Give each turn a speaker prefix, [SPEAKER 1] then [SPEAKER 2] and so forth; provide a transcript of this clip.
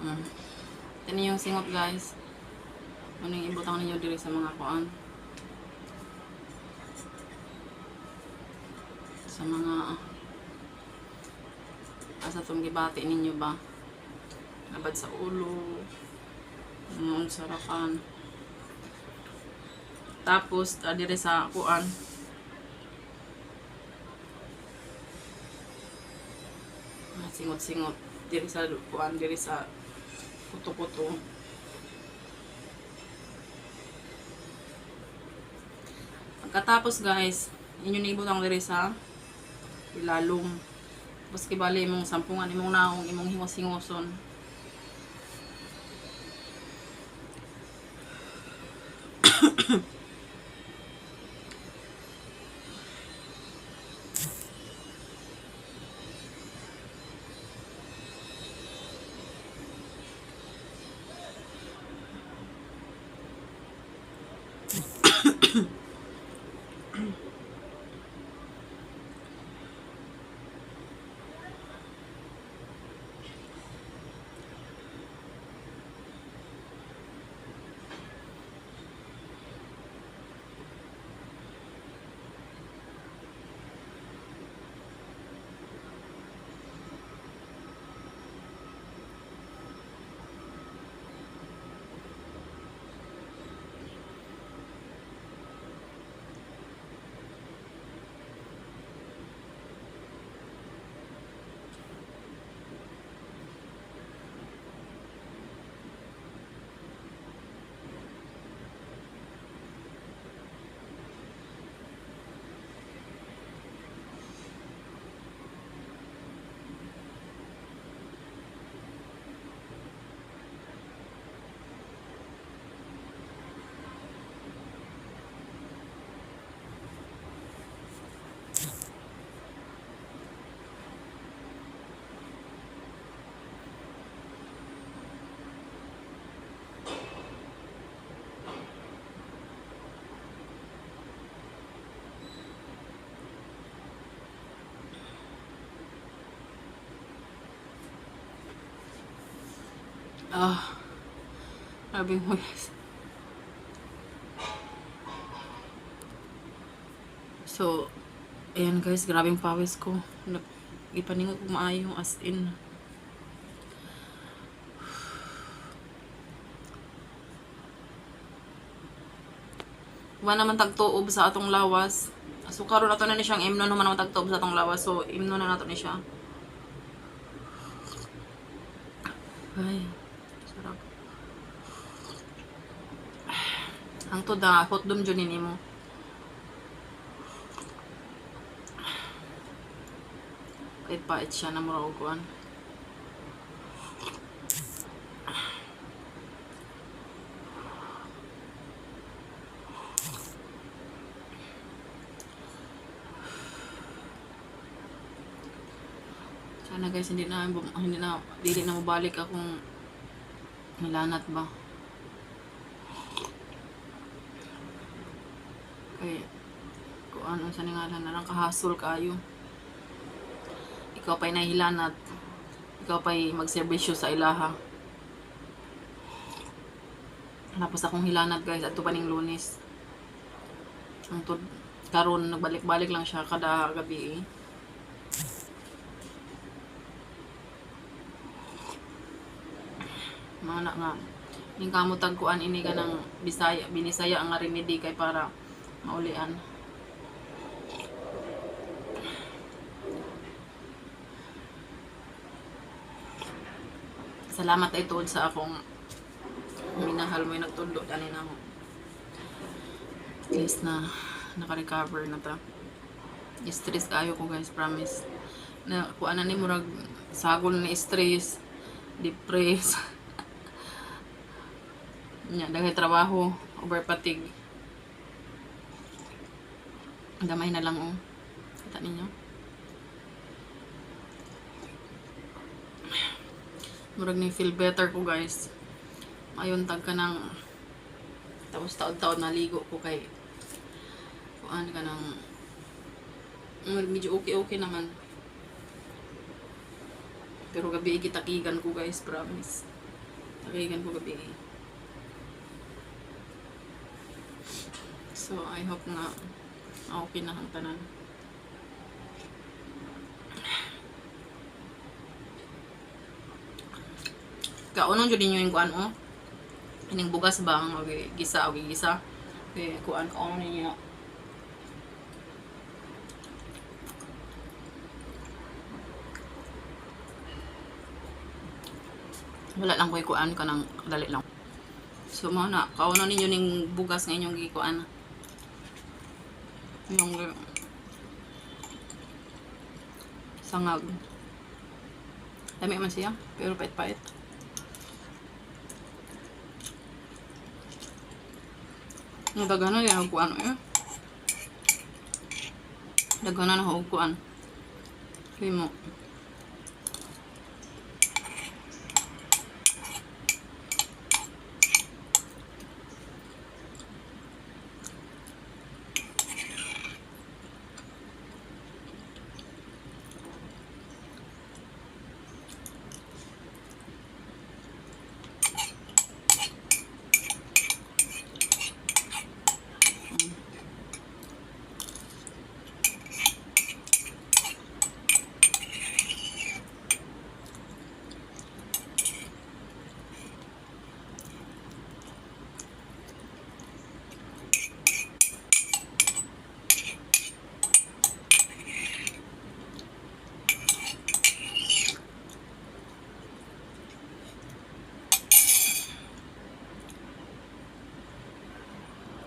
[SPEAKER 1] Mm. Ito yung singot guys. Ano yung ibutang ninyo diri sa mga kuan. Sa mga asa tong gibati ninyo ba? Labad sa ulo. Mga sarakan. Tapos, ah, diri sa kuan. Ah, Singot-singot. Diri sa kuan, diri sa puto-puto. Pagkatapos guys, inyo na ibutang diri sa ilalong. Tapos kibali imong sampungan imong naong imong hingos-hingoson. Ah. Grabe mo guys. So, ayan guys, grabing pawis ko. Ipaningot ko maayo as in. Wa naman tagtuob sa atong lawas. So karon ato na ni siyang imno naman naman tagtuob sa atong lawas. So imno na nato ni siya. Ay, sarap. Ang to da, hot dom dyan nini mo. Kahit pait siya na mura uguan. Sana guys, hindi na, hindi na, hindi na mabalik akong nilanat ba. Kaya, kung ano sa ngalan na lang kahasol kayo. Ikaw pa'y nahilanat. Ikaw pa'y magserbisyo sa ilaha. Tapos akong hilanat guys, ato pa ning lunes. Ang tud, karon nagbalik-balik lang siya kada gabi eh. Mga na nga ning kamo tagkuan ini ka ng Bisaya binisaya ang remedy kay para maulian. Salamat ay tuod sa akong minahal mo yung nagtundo ani na mo at least na naka-recover na ta. Stress kayo ko guys promise. Na kuan na ni murag sagol ni stress depressed nya daghay trabaho over fatigue. Damay na lang oh. Kita ninyo. Murag ni feel better ko guys. Ayon tag ka ng tapos taon-taon naligo ko kay kuan ka ng medyo okay-okay naman. Pero gabi gitakigan ko guys promise. Takigan ko gabi. So, I hope nga okay na ang tanan. Kaunong jud ninyo yung kuan oh. Ining bugas ba ang okay, gisa o gisa. Okay, kuan kaunong ninyo. Wala lang ko'y kuan ka ng dali lang. So mo na, kauno ninyo ning bugas nga inyong gikuan. Yung sangag. Dami man siya, pero pait-pait. Ang dagana yan ang kuan eh. Dagana na ho kuan. Kaya mo.